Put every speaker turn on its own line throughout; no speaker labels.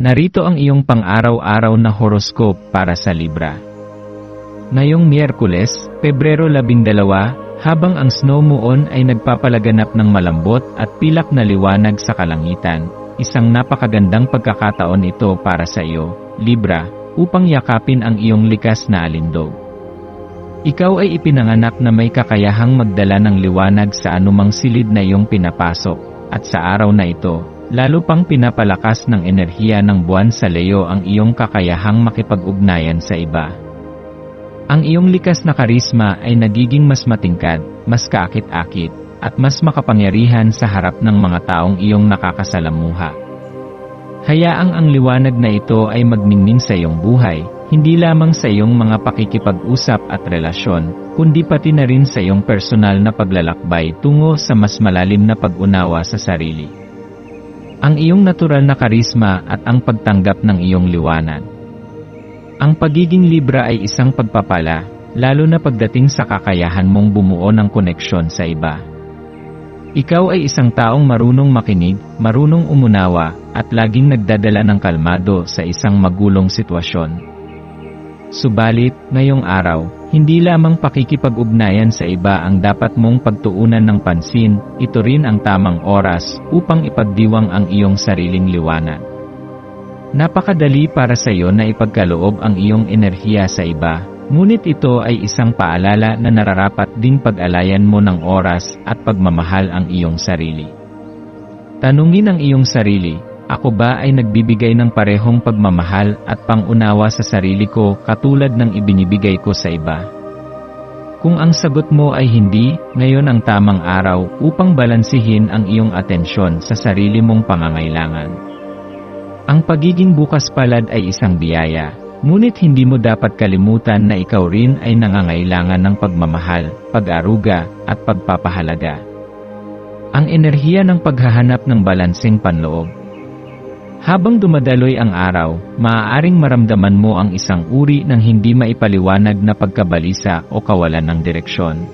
Narito ang iyong pang-araw-araw na horoscope para sa Libra. Ngayong Miyerkules, Pebrero 12, habang ang snow moon ay nagpapalaganap ng malambot at pilak na liwanag sa kalangitan, isang napakagandang pagkakataon ito para sa iyo, Libra, upang yakapin ang iyong likas na alindog. Ikaw ay ipinanganak na may kakayahang magdala ng liwanag sa anumang silid na iyong pinapasok, at sa araw na ito, Lalo pang pinapalakas ng enerhiya ng buwan sa Leo ang iyong kakayahang makipag-ugnayan sa iba. Ang iyong likas na karisma ay nagiging mas matingkad, mas kaakit-akit, at mas makapangyarihan sa harap ng mga taong iyong nakakasalamuha. Hayaang ang liwanag na ito ay magningning sa iyong buhay, hindi lamang sa iyong mga pakikipag-usap at relasyon, kundi pati na rin sa iyong personal na paglalakbay tungo sa mas malalim na pag-unawa sa sarili ang iyong natural na karisma at ang pagtanggap ng iyong liwanag. Ang pagiging libra ay isang pagpapala, lalo na pagdating sa kakayahan mong bumuo ng koneksyon sa iba. Ikaw ay isang taong marunong makinig, marunong umunawa, at laging nagdadala ng kalmado sa isang magulong sitwasyon. Subalit, ngayong araw, hindi lamang pakikipag-ugnayan sa iba ang dapat mong pagtuunan ng pansin, ito rin ang tamang oras upang ipagdiwang ang iyong sariling liwanag. Napakadali para sa iyo na ipagkaloob ang iyong enerhiya sa iba, ngunit ito ay isang paalala na nararapat ding pag-alayan mo ng oras at pagmamahal ang iyong sarili. Tanungin ang iyong sarili, ako ba ay nagbibigay ng parehong pagmamahal at pangunawa sa sarili ko katulad ng ibinibigay ko sa iba? Kung ang sagot mo ay hindi, ngayon ang tamang araw upang balansihin ang iyong atensyon sa sarili mong pangangailangan. Ang pagiging bukas palad ay isang biyaya, ngunit hindi mo dapat kalimutan na ikaw rin ay nangangailangan ng pagmamahal, pag-aruga, at pagpapahalaga. Ang enerhiya ng paghahanap ng balansing panloob habang dumadaloy ang araw, maaaring maramdaman mo ang isang uri ng hindi maipaliwanag na pagkabalisa o kawalan ng direksyon.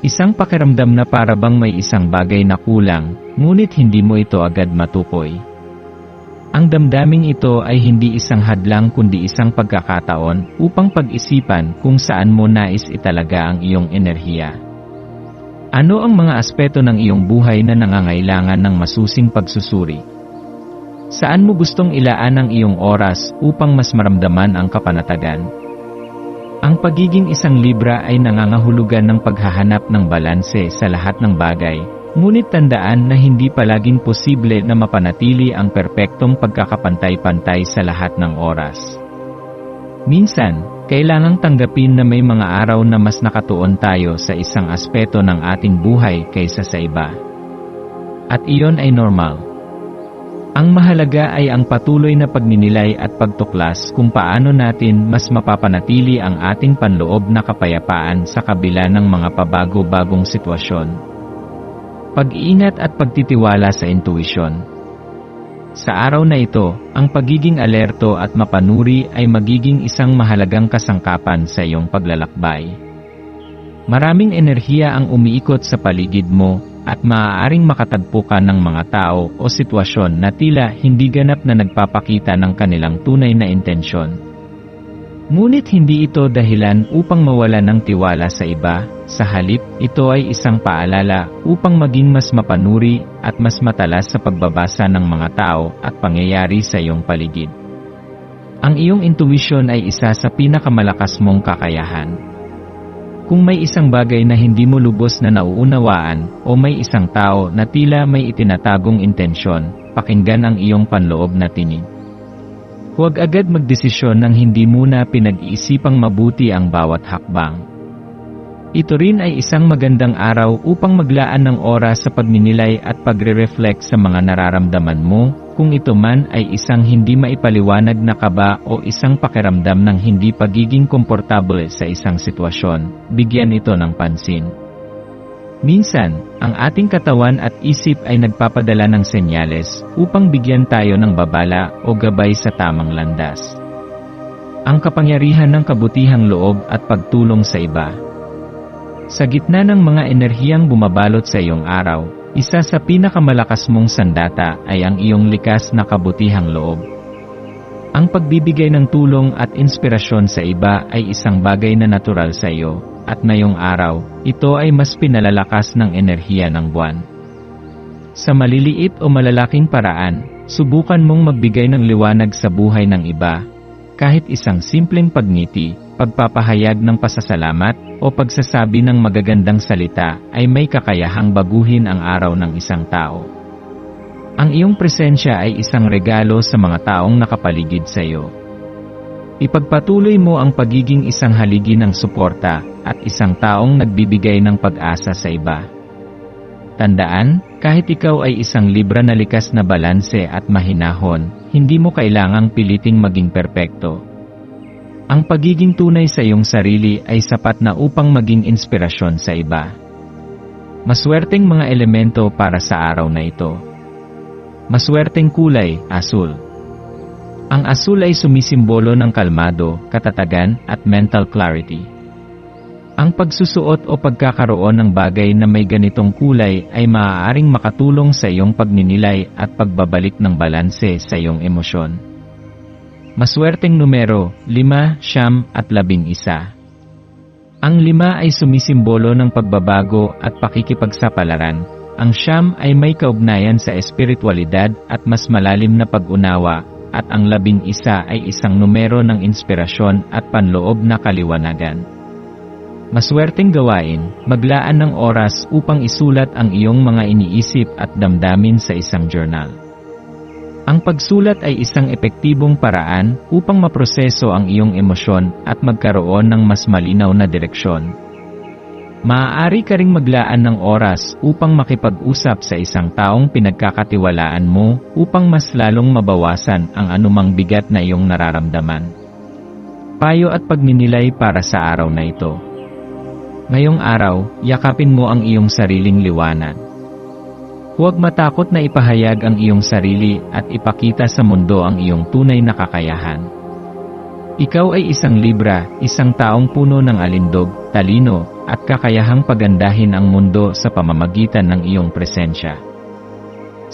Isang pakiramdam na parabang may isang bagay na kulang, ngunit hindi mo ito agad matukoy. Ang damdaming ito ay hindi isang hadlang kundi isang pagkakataon upang pag-isipan kung saan mo nais italaga ang iyong enerhiya. Ano ang mga aspeto ng iyong buhay na nangangailangan ng masusing pagsusuri? Saan mo gustong ilaan ang iyong oras upang mas maramdaman ang kapanatagan? Ang pagiging isang Libra ay nangangahulugan ng paghahanap ng balanse sa lahat ng bagay, ngunit tandaan na hindi palaging posible na mapanatili ang perpektong pagkakapantay-pantay sa lahat ng oras. Minsan, kailangang tanggapin na may mga araw na mas nakatuon tayo sa isang aspeto ng ating buhay kaysa sa iba. At iyon ay normal. Ang mahalaga ay ang patuloy na pagninilay at pagtuklas kung paano natin mas mapapanatili ang ating panloob na kapayapaan sa kabila ng mga pabago-bagong sitwasyon. Pag-iingat at pagtitiwala sa intuisyon. Sa araw na ito, ang pagiging alerto at mapanuri ay magiging isang mahalagang kasangkapan sa iyong paglalakbay. Maraming enerhiya ang umiikot sa paligid mo at maaaring makatagpo ka ng mga tao o sitwasyon na tila hindi ganap na nagpapakita ng kanilang tunay na intensyon. Ngunit hindi ito dahilan upang mawala ng tiwala sa iba, sa halip, ito ay isang paalala upang maging mas mapanuri at mas matalas sa pagbabasa ng mga tao at pangyayari sa iyong paligid. Ang iyong intuition ay isa sa pinakamalakas mong kakayahan. Kung may isang bagay na hindi mo lubos na nauunawaan, o may isang tao na tila may itinatagong intensyon, pakinggan ang iyong panloob na tinig. Huwag agad magdesisyon nang hindi muna pinag-iisipang mabuti ang bawat hakbang. Ito rin ay isang magandang araw upang maglaan ng oras sa pagninilay at pagre-reflect sa mga nararamdaman mo, kung ito man ay isang hindi maipaliwanag na kaba o isang pakiramdam ng hindi pagiging komportable sa isang sitwasyon, bigyan ito ng pansin. Minsan, ang ating katawan at isip ay nagpapadala ng senyales upang bigyan tayo ng babala o gabay sa tamang landas. Ang kapangyarihan ng kabutihang loob at pagtulong sa iba. Sa gitna ng mga enerhiyang bumabalot sa iyong araw, isa sa pinakamalakas mong sandata ay ang iyong likas na kabutihang loob. Ang pagbibigay ng tulong at inspirasyon sa iba ay isang bagay na natural sa iyo, at ngayong araw, ito ay mas pinalalakas ng enerhiya ng buwan. Sa maliliit o malalaking paraan, subukan mong magbigay ng liwanag sa buhay ng iba. Kahit isang simpleng pagngiti, pagpapahayag ng pasasalamat, o pagsasabi ng magagandang salita ay may kakayahang baguhin ang araw ng isang tao. Ang iyong presensya ay isang regalo sa mga taong nakapaligid sa iyo. Ipagpatuloy mo ang pagiging isang haligi ng suporta at isang taong nagbibigay ng pag-asa sa iba. Tandaan, kahit ikaw ay isang libra na likas na balanse at mahinahon, hindi mo kailangang piliting maging perpekto. Ang pagiging tunay sa iyong sarili ay sapat na upang maging inspirasyon sa iba. Maswerteng mga elemento para sa araw na ito. Maswerteng kulay, asul. Ang asul ay sumisimbolo ng kalmado, katatagan, at mental clarity. Ang pagsusuot o pagkakaroon ng bagay na may ganitong kulay ay maaaring makatulong sa iyong pagninilay at pagbabalik ng balanse sa iyong emosyon. Maswerteng numero, 5, siyam at 11. Ang lima ay sumisimbolo ng pagbabago at pakikipagsapalaran. Ang siyam ay may kaugnayan sa espiritualidad at mas malalim na pag-unawa, at ang labing isa ay isang numero ng inspirasyon at panloob na kaliwanagan. Maswerteng gawain, maglaan ng oras upang isulat ang iyong mga iniisip at damdamin sa isang journal. Ang pagsulat ay isang epektibong paraan upang maproseso ang iyong emosyon at magkaroon ng mas malinaw na direksyon. Maaari ka ring maglaan ng oras upang makipag-usap sa isang taong pinagkakatiwalaan mo upang mas lalong mabawasan ang anumang bigat na iyong nararamdaman. Payo at pagninilay para sa araw na ito. Ngayong araw, yakapin mo ang iyong sariling liwanag. Huwag matakot na ipahayag ang iyong sarili at ipakita sa mundo ang iyong tunay na kakayahan. Ikaw ay isang libra, isang taong puno ng alindog, talino, at kakayahang pagandahin ang mundo sa pamamagitan ng iyong presensya.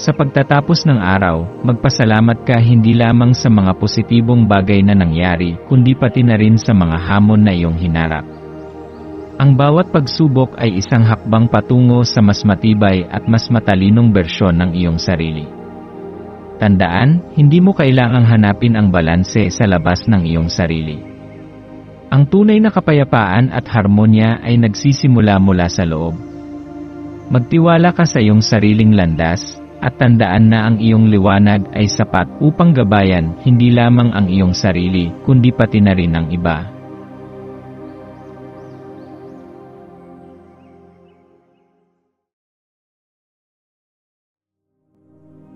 Sa pagtatapos ng araw, magpasalamat ka hindi lamang sa mga positibong bagay na nangyari, kundi pati na rin sa mga hamon na iyong hinarap. Ang bawat pagsubok ay isang hakbang patungo sa mas matibay at mas matalinong bersyon ng iyong sarili. Tandaan, hindi mo kailangang hanapin ang balanse sa labas ng iyong sarili. Ang tunay na kapayapaan at harmonya ay nagsisimula mula sa loob. Magtiwala ka sa iyong sariling landas, at tandaan na ang iyong liwanag ay sapat upang gabayan hindi lamang ang iyong sarili, kundi pati na rin ang iba.